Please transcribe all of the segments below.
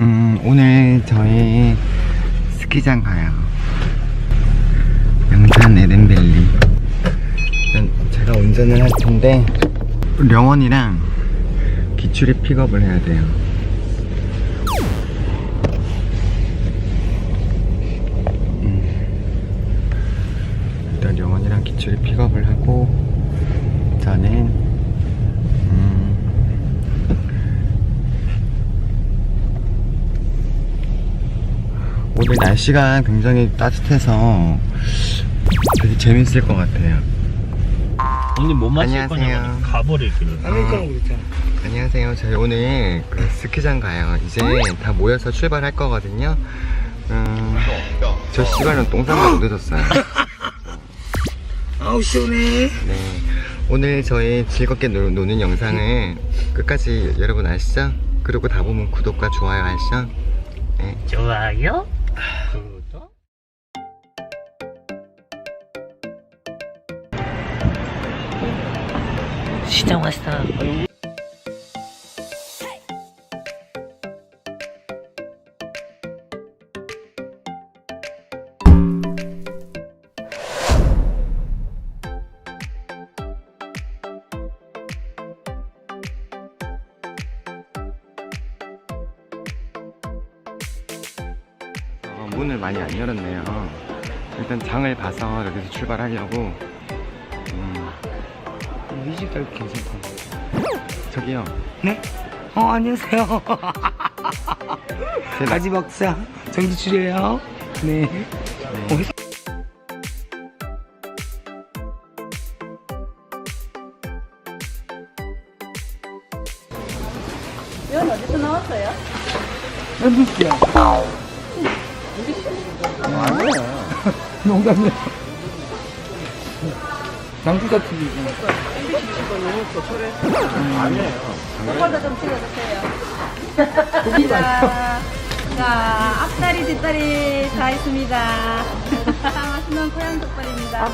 음, 오늘 저희 스키장 가요. 양산 에덴밸리. 제가 운전을 할 텐데, 령원이랑 기출이 픽업을 해야 돼요. 음. 일단 령원이랑 기출이 픽업을 하고, 저는, 음, 오늘 날씨가 굉장히 따뜻해서 되게 재밌을 것 같아요. 언니 뭐 마실 안녕하세요. 거냐고. 아메리카노 안녕하세요. 저희 오늘 그 스키장 가요. 이제 다 모여서 출발할 거거든요. 음, 저 시간은 똥싸고 늦었어요. 아우 시원해 네. 오늘 저희 즐겁게 노, 노는 영상을 끝까지 여러분 아시죠? 그리고 다 보면 구독과 좋아요 아시죠? 네. 좋아요. 시장 왔어. 많이 안 열었네요. 일단 장을 봐서 여기서 출발하려고. 음, 이 집도 괜찮고. 저기요. 네? 어 안녕하세요 가지 박사 정지출이에요 네 네. 어디서 이건 어디서 나왔어요? MBC야 농담이야 장기가 TV 손발도 좀 찍어주세요. 자, 자, 앞다리, 뒷다리 다 있습니다. 맛있는 고양 족발입니다.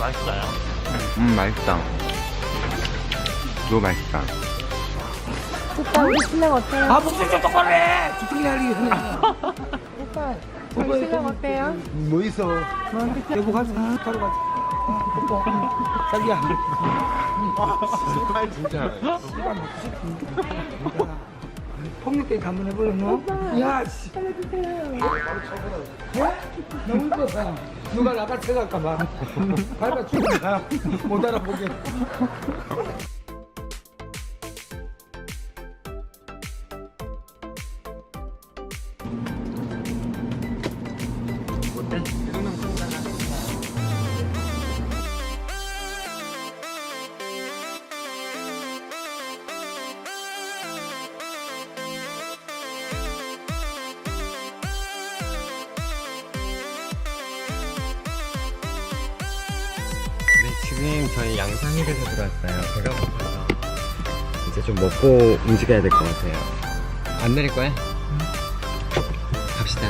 맛있어요. 음, 맛있다. 너무 맛있다. 오빠, 우리 신랑 어때요? 아 목소리 좀 똑바로 해 주둥이 날리기 전에 오빠, 우리 신랑 어때요? 뭐 있어 여보 가자 바로 가자 오빠 자기야 정말 진짜. 싶으니까 폭력대 한번 해볼래 너? 야 씨. 예? 너무 이쁘다 누가 나가 쳐갈까봐 밟아 죽는다 못 알아보게 양산일에서 들어왔어요. 배가 고파서 이제 좀 먹고 움직여야 될 것 같아요. 안 내릴 거야? 갑시다.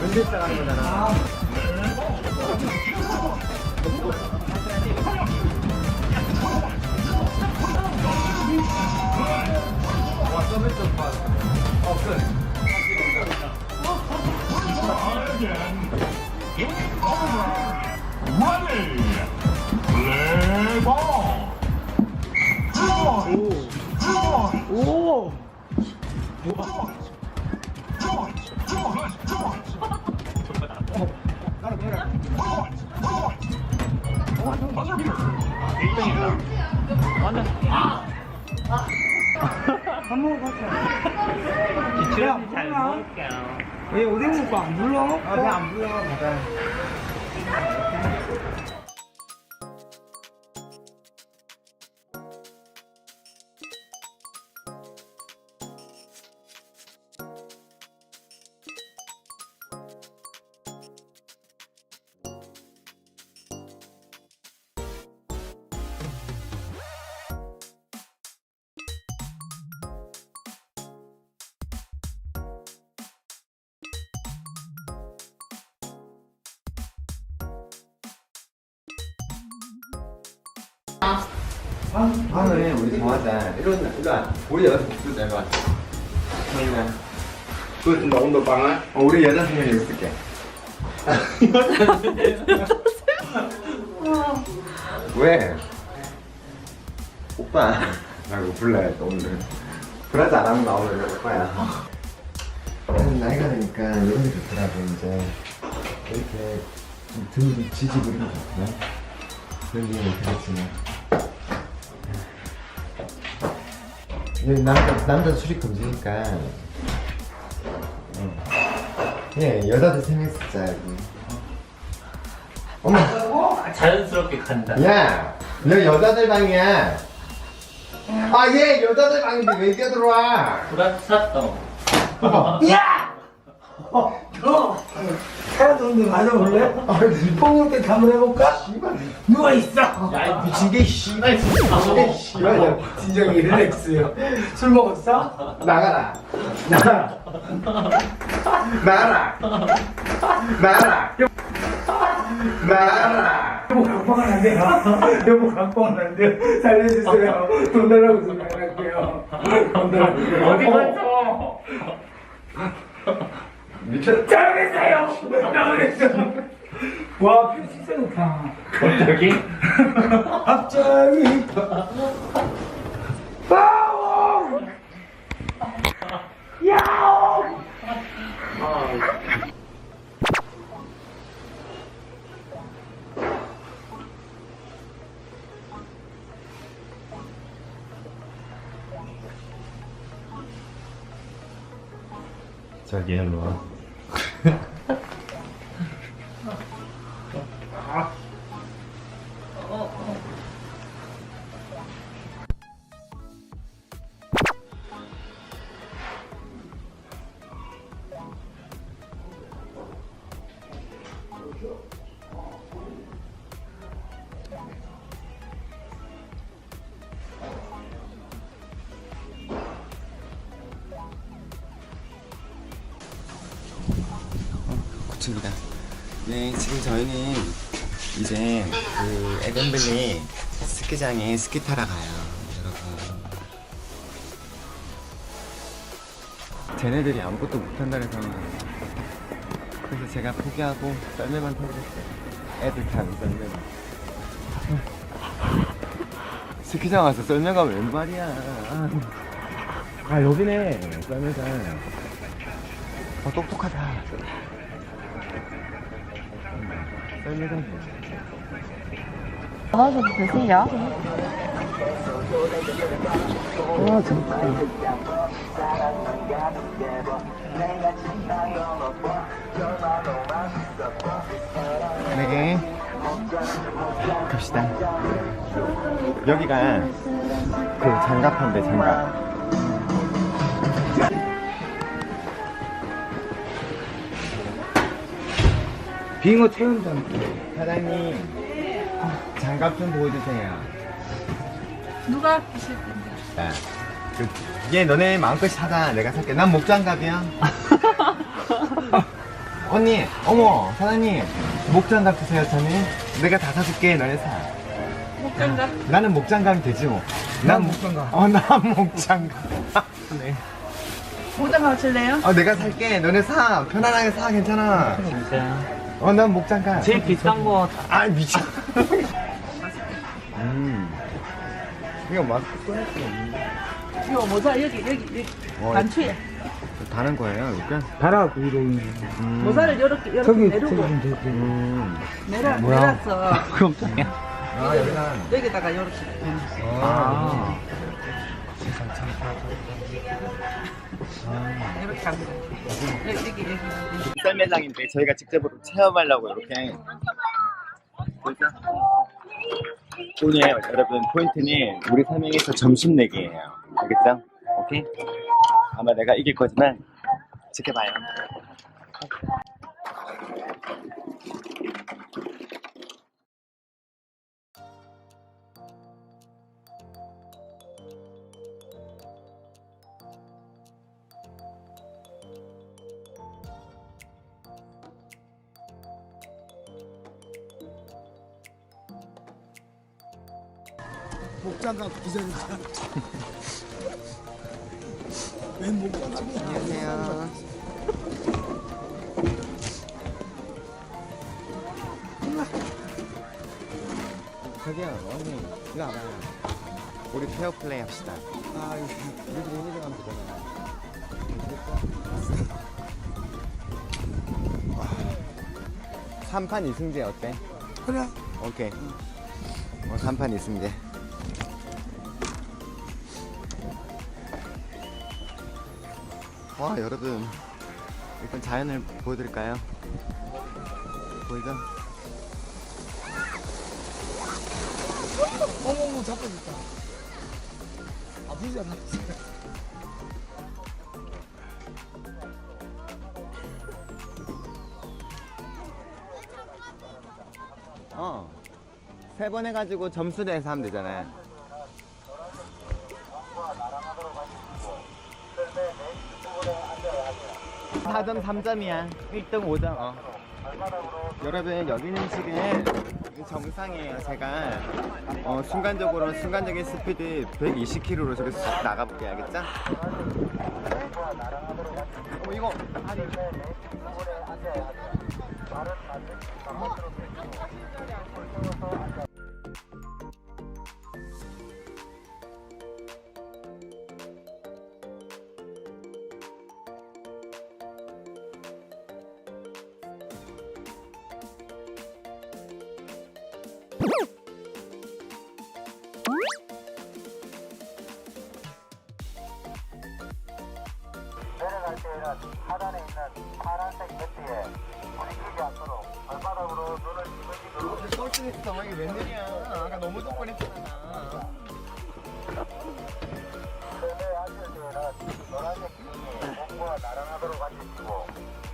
언제 시작하 먹을게요. 왜 어디 오빠 안 불러? 아, 배안 불러. 가자. 다음에 우리 정하자. 이리 와. 우리 여자 쓰자, 이리 와. 정이나. 그거 좀 온도 방아? 어, 우리 여자 세 명이 쓸게. 왜? 오빠. 라고 불러야 돼, 오늘. 브라즈 안 하면 나 오늘 오빠야. 나이가 드니까 이런 게 좋더라고, 이제. 이렇게 등 지지 부리는 거 좋구나. 여기는 그렇지만. 여기 남자, 남자 출입 금지니까. 응. 예, 여자도 생일 쓰자, 여기. 어머, 자연스럽게 간다. 야! 여기 여자들 방이야. 아, 얘 여자들 방인데 왜 뛰어들어와? 불안 샀어. 사람들 맞아볼래? 뽕을 때 한번 해볼까? 누가 있어? 야, 미친 게 씨발 진짜 씨발 진정이 릴렉스요. 술 먹었어? 나가라 나가라 나가라 나가라 나가라 여보 가면 안 돼요. 여보 가면 안 돼요. 살려주세요. 돈 달라고 생각할게요. 돈 달라고. 어디 갔어? 잘못했어요. 잘못했어. 와, 표 진짜 좋다. 갑자기? 갑자기. 빠오! 야오! 저기 일로 와 고칩니다. 네, 지금 저희는 이제 그 에덴블리 스키장에 스키 타러 가요, 여러분. 쟤네들이 아무것도 못한다 그래서 그래서 제가 포기하고 썰매만 타겠어요. 애들 타는 썰매만. 스키장 와서 썰매 가면 웬 말이야. 아 여기네 썰매장. 어 똑똑하다. 나눠서 드세요. 아 진짜. 네. 갑시다. 여기가 그 장갑한데 장갑. 빙어 태운다. 사장님 장갑 좀 보여주세요. 누가? 야, 그, 얘 너네 마음껏 사자. 내가 살게. 난 목장갑이야. 언니, 어머, 사장님, 목장갑 주세요, 저는. 내가 다 사줄게, 너네 사. 목장갑? 나는 목장갑이 되지 뭐. 난 목장갑. 어, 난 목장갑. 네. 목장갑 칠래요? 어, 내가 살게. 너네 사. 편안하게 사. 괜찮아. 진짜. 어, 난 목장갑. 제일 비싼 거. 아, 미쳐. 음. 이거 마스크 꺼낼 수가 없는데. 이거 모자 여기 여기 여기 어, 단추에 다른 거예요, 이거? 달아갖고 이러고 있는 음. 모자를 이렇게 이렇게 저기, 내리고 저기, 저기. 음. 내려 뭐야? 내려서 깜짝이야. 아, 여기다. 여기다가 이렇게 아. 이렇게 돼. 여기 여기 여기 썰매장인데 저희가 직접으로 체험하려고 이렇게. 오늘 여러분 포인트는 우리 세 명이서 점심 내기예요. 알겠죠? 오케이? 아마 내가 이길 거지만 지켜봐요. 기자니까. 웬 목장갑이야? 안녕하세요. 저기요, 언니, 이거 와봐요. 우리 페어 플레이 합시다. 아, 이거 우리들이 힘이 가면 되잖아요. 삼판 2승제 어때? 그래. 오케이. 어, 3판 2승제. 와, 여러분. 일단 자연을 보여드릴까요? 보이죠? 어머머, 잡아줬다. 아프지 않나? 어. 세 번 해가지고 점수 내서 하면 되잖아요. 4점 3점이야. 1등 5점. 어. 여러분 여기는 지금 정상이에요. 제가 어, 순간적으로 순간적인 스피드 120km로 저기 쑥 나가볼게요. 알겠죠? 어, 이거 아니. 꼴등했어. 이게 웬일이야. 아까 너무 뻔했잖아. 때에는 노란색 몸과 나란하도록 앉으시고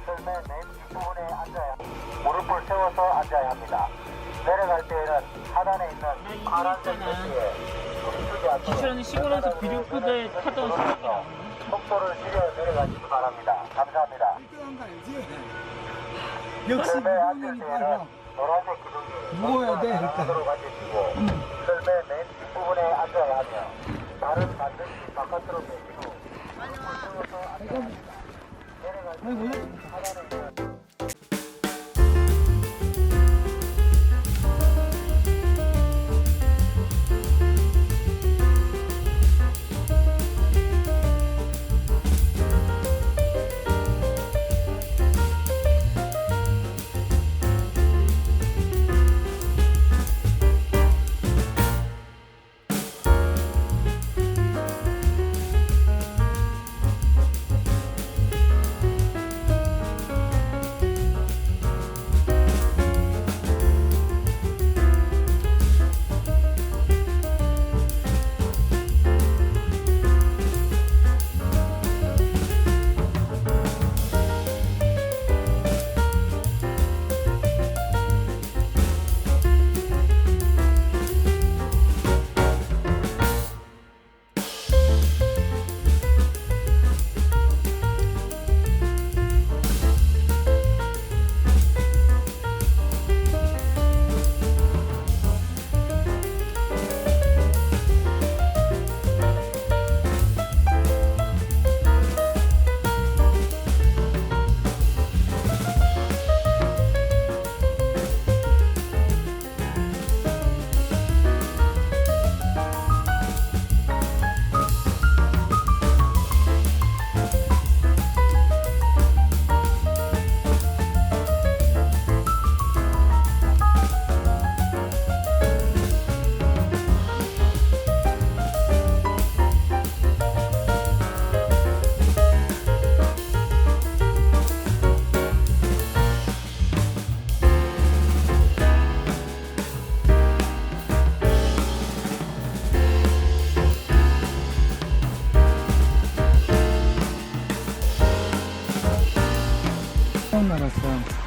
썰매 맨 뒷부분에 앉아야 무릎을 세워서 앉아야 합니다. 내려갈 때에는 하단에 있는 파란색 물이 튀지 않도록 기차는 시골에서 비료포대에 타던 사람이야. 속도를 줄여 내려가시기 바랍니다. 감사합니다. 역시 때에는 빨라. 노란색 기 무거워야 돼, 일단. 하며 발은 반드시 바깥으로 빼시고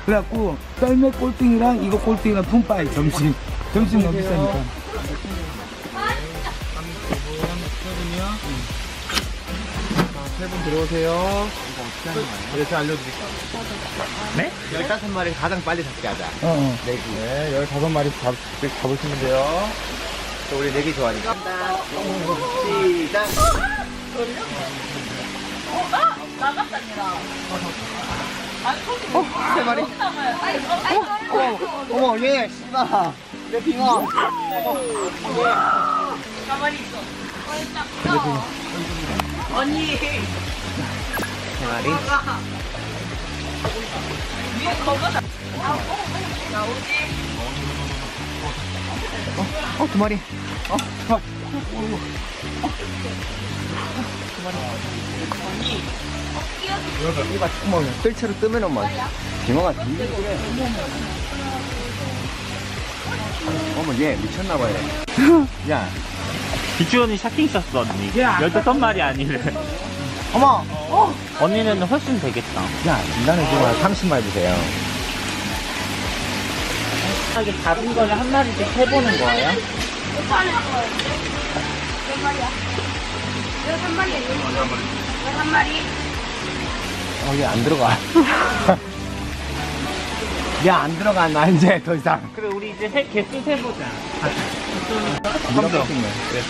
그래갖고 썰매 꼴등이랑 이거 꼴등이랑 품바이 점심. 점심 너무 비싸니까. 세 분 들어오세요. 이거 어떻게 하는 거예요? 이렇게 알려드릴게요. 네? 15마리 가장 빨리 잡게 하자. 어, 어. 내기. 네, 15마리 잡, 잡으시면 돼요. 또 우리 내기 좋아하니까. 시작. 어, 세 마리. 어머, 어머, 얘, 씨발. 내 빙어. 언니. 세 마리. 어, 어, 두 마리. 어, 두 마리. 이봐, 어머, 뜰채로 뜨면 엄마. 빙어가 그래. 어머, 얘 미쳤나봐, 얘. 야, 비주언이 샤킹 셨어 언니. 15마리 아니래. 어머! 언니는 훨씬 되겠다. 야, 인간의 빙어 30마리 주세요. 하게 잡은 거를 한 마리씩 해보는 거예요? 어, 얘 안 들어가. 얘 안 들어가, 나 이제 더 이상. 그래 우리 이제 세, 개수 세보자.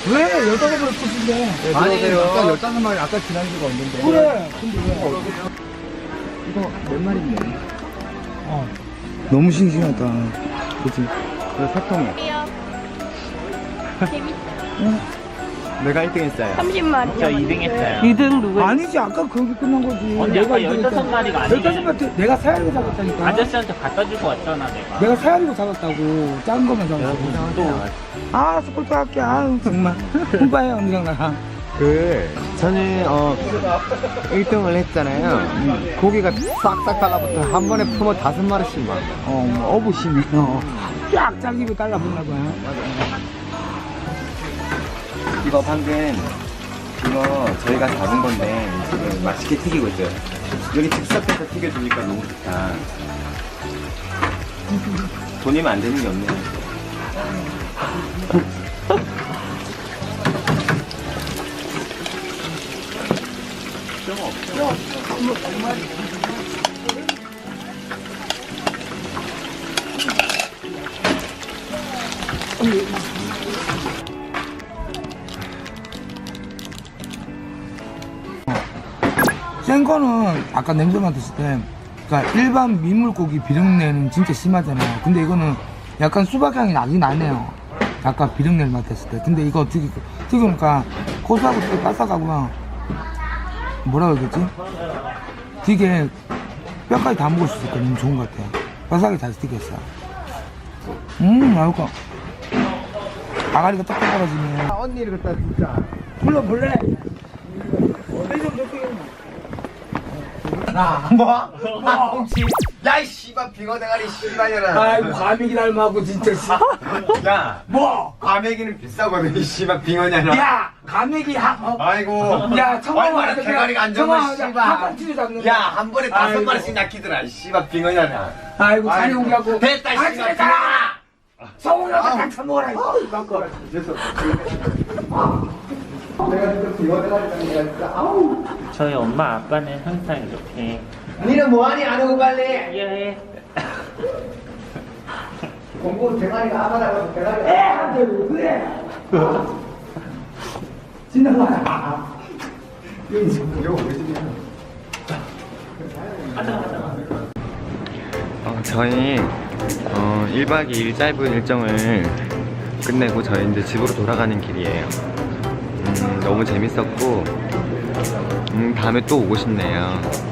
왜 열다섯 번 푸신데? 아니, 아까 15마리 아까 지난주가 없는데 그래 근데 왜 이거 몇 마리인데? 어 너무 싱싱하다 그치? 그 소통해. 내가 1등 했어요. 30마리. 저 2등 했어요. 2등 누구? 아니지 아까 거기 끝난 거지 언니 아까 15마리가 아니게 15마리 내가 사야리고 잡았다니까 아저씨한테 갖다 주고 왔잖아 내가. 내가 사야리고 잡았다고 작은 거만 잡았어 또아 스포츠 할게 아유 정말 kum빠해 언니랑 나랑 그, 저는, 어, 1등을 했잖아요. 고기가 싹싹 달라붙어. 한 번에 품어 다섯 마리씩 막. 어 뭐, 어부심이 어. 쫙 잘기고 달라붙나 봐요 이거 방금, 이거 저희가 잡은 건데, 지금 맛있게 튀기고 있어요. 여기 즉석에서 튀겨주니까 너무 좋다. 돈이면 안 되는 게 없네요. 센 거는 아까 냄새 맡았을 때 그러니까 일반 민물고기 비린내는 진짜 심하잖아요. 근데 이거는 약간 수박향이 나긴 나네요. 아까 비린내를 맡았을 때. 근데 이거 튀기, 튀기니까 고소하고 되게 바삭하고요 뭐라 그러겠지? 되게 뼈까지 다 먹을 수 있을 거 너무 좋은 것 같아요. 바삭하게 잘 튀겼어요. 음 맛있고. 아가리가 딱 떨어지네. 언니를 갖다 진짜. 불러볼래? 나, 뭐? 아, 혹시. 야, 이 씨발, 빙어 대가리 씨발이라. 아이고 과메기 닮아고 진짜 씨. 야, 뭐? 과메기는 비싸거든, 이 씨발, 빙어냐나. 야 과메기 한 어? 아이고. 야 얼마나 대가리가 안 좋으면 씨발. 한번 치료 잡는 야, 한 번에 다섯 아이고. 마리씩 낚이더라, 이 씨발, 빙어냐나. 아이고 자리 아이고. 옮기고 됐다, 아 씨발. 진짜 성훈아가 다 처먹어라 이거 이거 내가 저희 엄마 아빠는 항상 이렇게 니는 뭐하니, 안 오고 빨리. 예. 공부 대가리가 아마다고 대가리가. 애한테 왜 그래 지나가라 이거. 어, 저희 어, 1박 2일 짧은 일정을 끝내고 저희 이제 집으로 돌아가는 길이에요. 음, 너무 재밌었고 음, 다음에 또 오고 싶네요.